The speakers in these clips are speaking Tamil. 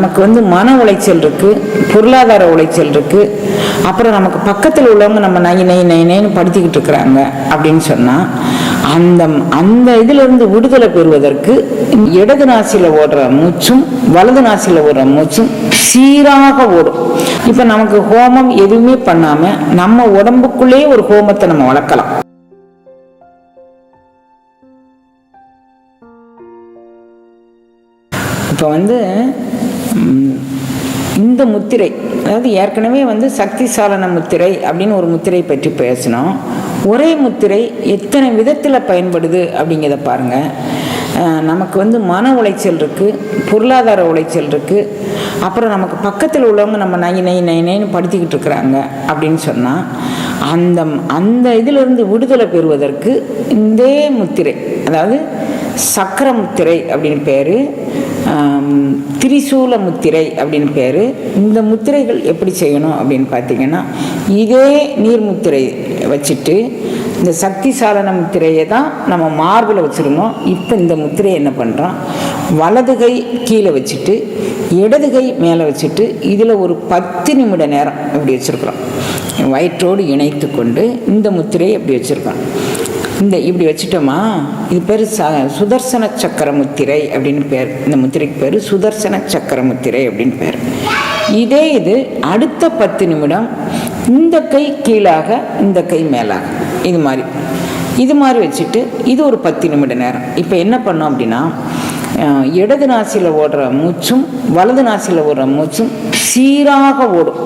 நமக்கு வந்து மன உளைச்சல் இருக்கு பொருளாதார உளைச்சல் இருக்கு. அப்புறம் நமக்கு பக்கத்தில் உள்ளவங்க நம்ம நை நை நை நைன்னு படுத்திக்கிட்டு இருக்கிறாங்க அப்படின்னு சொன்னா அந்த அந்த இதுல இருந்து விடுதலை பெறுவதற்கு இடது நாசியில ஓடுற மூச்சும் வலது நாசியில ஓடுற மூச்சும் சீராக ஓடும். இப்ப நமக்கு ஹோமம் எதுவுமே பண்ணாம நம்ம உடம்புக்குள்ளேயே ஒரு ஹோமத்தை நம்ம வளர்க்கலாம். இப்போ வந்து இந்த முத்திரை அதாவது ஏற்கனவே வந்து சக்தி சாலன முத்திரை அப்படின்னு ஒரு முத்திரை பற்றி பேசினோம். ஒரே முத்திரை எத்தனை விதத்தில் பயன்படுது அப்படிங்கிறத பாருங்கள் நமக்கு வந்து மன உளைச்சல் இருக்குது பொருளாதார உளைச்சல் இருக்குது அப்புறம் நமக்கு பக்கத்தில் உள்ளவங்க நம்ம நை நை நை நைன்னு படுத்திக்கிட்டு இருக்கிறாங்க அப்படின்னு சொன்னால் அந்த அந்த இதிலிருந்து விடுதலை பெறுவதற்கு இந்த முத்திரை அதாவது சக்கர முத்திரை அப்படின்னு பேர். திரிசூல முத்திரை அப்படின்னு பேர். இந்த முத்திரைகள் எப்படி செய்யணும் அப்படின்னு பார்த்தீங்கன்னா இதே நீர் முத்திரை வச்சுட்டு இந்த சக்தி சாதன முத்திரையை தான் நம்ம மார்பில் வச்சுருந்தோம். இப்போ இந்த முத்திரையை என்ன பண்ணுறோம் வலது கை கீழே வச்சுட்டு இடது கை மேலே வச்சுட்டு இதில் ஒரு பத்து நிமிட நேரம் இப்படி வச்சுருக்குறோம். வயிற்றோடு இணைத்து கொண்டு இந்த முத்திரையை இப்படி வச்சுருக்கோம். இந்த இப்படி வச்சுட்டோமா? இது பேர் ச சுதர்சன சக்கர முத்திரை அப்படின்னு பேர். இந்த முத்திரைக்கு பேர் சுதர்சன சக்கர முத்திரை அப்படின்னு பேர். இதே இது அடுத்த பத்து நிமிடம் இந்த கை கீழாக இந்த கை மேலாக. இது மாதிரி. இது மாதிரி வச்சுட்டு இது ஒரு பத்து நிமிட நேரம். இப்போ என்ன பண்ணோம் அப்படின்னா இடது நாசியில் ஓடுற மூச்சும் வலது நாசியில் ஓடுற மூச்சும் சீராக ஓடும்.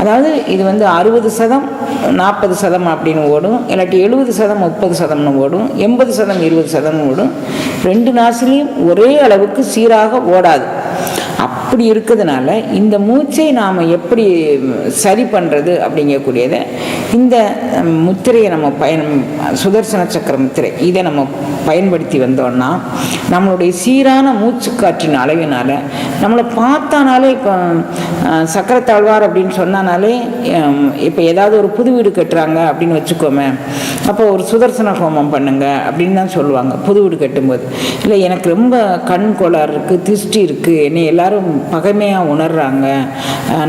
அதாவது இது வந்து அறுபது சதம் நாற்பது சதம் அப்படின்னு ஓடும். இல்லாட்டி எழுபது சதம் முப்பது சதம்னு ஓடும். எண்பது சதம் இருபது சதம் ஓடும். ரெண்டு நாசிலையும் ஒரே அளவுக்கு சீராக ஓடாது. அப்படி இருக்கிறதுனால இந்த மூச்சை நாம் எப்படி சரி பண்ணுறது அப்படிங்கக்கூடியதை இந்த முத்திரையை நம்ம பயன் சுதர்சன சக்கர முத்திரை இதை நம்ம பயன்படுத்தி வந்தோம்னா நம்மளுடைய சீரான மூச்சு காற்றின் அளவினால் நம்மளை பார்த்தானாலே இப்போ சக்கர சக்கரத்தாழ்வார் அப்படின்னு சொன்னானாலே இப்போ ஏதாவது ஒரு புது வீடு கட்டுறாங்க அப்படின்னு வச்சுக்கோமே அப்போ ஒரு சுதர்சன ஹோமம் பண்ணுங்க அப்படின்னு தான் சொல்லுவாங்க புது வீடு கட்டும்போது. இல்லை எனக்கு ரொம்ப கண் கோளாறு இருக்குது திருஷ்டி இருக்குது என்னை எல்லாரும் பகைமையாக உணர்கிறாங்க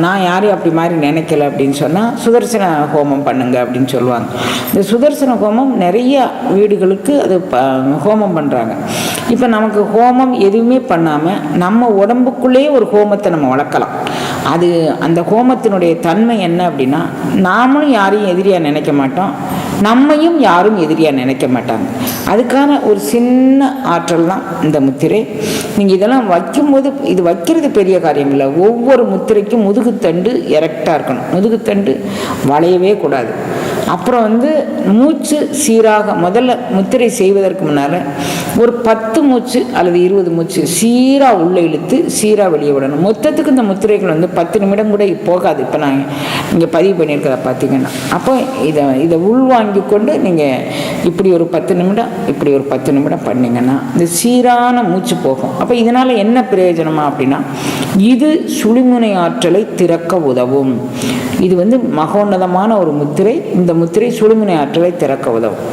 நான் யாரையும் அப்படி மாதிரி நினைக்கல அப்படின்னு சொன்னால் சுதர்சன ஹோமம் பண்ணுங்க அப்படின்னு சொல்லுவாங்க. இந்த சுதர்சன ஹோமம் நிறைய வீடுகளுக்கு அது ப ஹோமம் பண்ணுறாங்க இப்போ நமக்கு ஹோமம் எதுவுமே பண்ணாமல் நம்ம உடம்புக்குள்ளேயே ஒரு ஹோமத்தை நம்ம வளர்க்கலாம். அது அந்த ஹோமத்தினுடைய தன்மை என்ன அப்படின்னா நாமளும் யாரையும் எதிரியாக நினைக்க மாட்டோம். நம்மையும் யாரும் எதிரியாக நினைக்க மாட்டாங்க. அதுக்கான ஒரு சின்ன ஆற்றல் தான் இந்த முத்திரை. நீங்கள் இதெல்லாம் வைக்கும்போது இது வைக்கிறது பெரிய காரியம் இல்லை. ஒவ்வொரு முத்திரைக்கும் முதுகுத்தண்டு எரெக்டாக இருக்கணும். முதுகுத்தண்டு வளையவே கூடாது. அப்புறம் வந்து மூச்சு சீராக முதல்ல முத்திரை செய்வதற்கு முன்னால் ஒரு பத்து மூச்சு அல்லது இருபது மூச்சு சீராக உள்ளே இழுத்து சீராக வெளியே விடணும். மொத்தத்துக்கு இந்த முத்திரைகள் வந்து பத்து நிமிடம் கூட போகாது. இப்போ நான் இங்கே பதிவு பண்ணியிருக்கிறத பார்த்தீங்கன்னா. அப்போ இதை இதை உள்வாங்கி கொண்டு நீங்கள் இப்படி ஒரு பத்து நிமிடம் இப்படி ஒரு பத்து நிமிடம் பண்ணிங்கன்னா இந்த சீரான மூச்சு போகும். அப்போ இதனால் என்ன பிரயோஜனமா அப்படின்னா இது சுழிமுனை ஆற்றலை திறக்க உதவும். இது வந்து மகோன்னதமான ஒரு முத்திரை. இந்த முத்திரை சுழுமினை ஆற்றலை திறக்க உதவும்.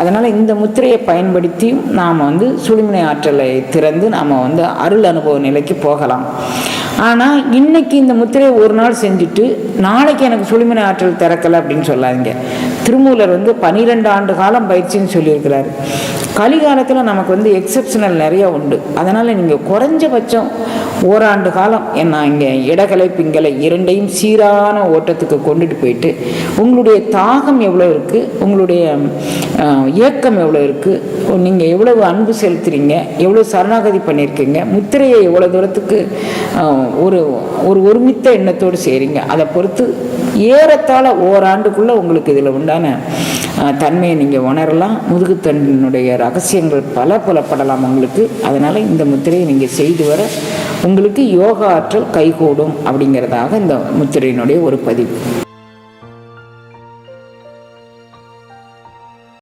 அதனால் இந்த முத்திரையை பயன்படுத்தியும் நாம் வந்து சுழுமினை ஆற்றலை திறந்து நாம் வந்து அருள் அனுபவ நிலைக்கு போகலாம். ஆனால் இன்னைக்கு இந்த முத்திரையை ஒரு நாள் செஞ்சுட்டு நாளைக்கு எனக்கு சுழிமுனை ஆற்றல் திறக்கலை அப்படின்னு சொல்லாதீங்க. திருமூலர் வந்து பனிரெண்டு ஆண்டு காலம் பயிற்சின்னு சொல்லியிருக்கிறாரு. கலிகாலத்தில் நமக்கு வந்து எக்ஸப்ஷனல் நிறைய உண்டு. அதனால் நீங்கள் குறைஞ்சபட்சம் ஓராண்டு காலம் என்ன இங்கே இடகலை பிங்கலை இரண்டையும் சீரான ஓட்டத்துக்கு கொண்டுட்டு போயிட்டு உங்களுடைய தாகம் எவ்வளோ இருக்குது உங்களுடைய இயக்கம் ஏக்கம் எவ்வளோ இருக்குது நீங்கள் எவ்வளவு அன்பு செலுத்துறீங்க எவ்வளோ சரணாகதி பண்ணியிருக்கீங்க முத்திரையை எவ்வளோ தூரத்துக்கு ஒரு ஒரு ஒருமித்த எண்ணத்தோடு செய்கிறீங்க அதை பொறுத்து ஏறத்தாழ ஓராண்டுக்குள்ளே உங்களுக்கு இதில் உண்டான தன்மையை நீங்கள் உணரலாம். முதுகுத்தண்டினுடைய ரகசியங்கள் பல புலப்படலாம் உங்களுக்கு. அதனால் இந்த முத்திரையை நீங்கள் செய்து வர உங்களுக்கு யோகா ஆற்றல் கைகூடும் அப்படிங்கிறதாக இந்த முத்திரையினுடைய ஒரு பதிவு.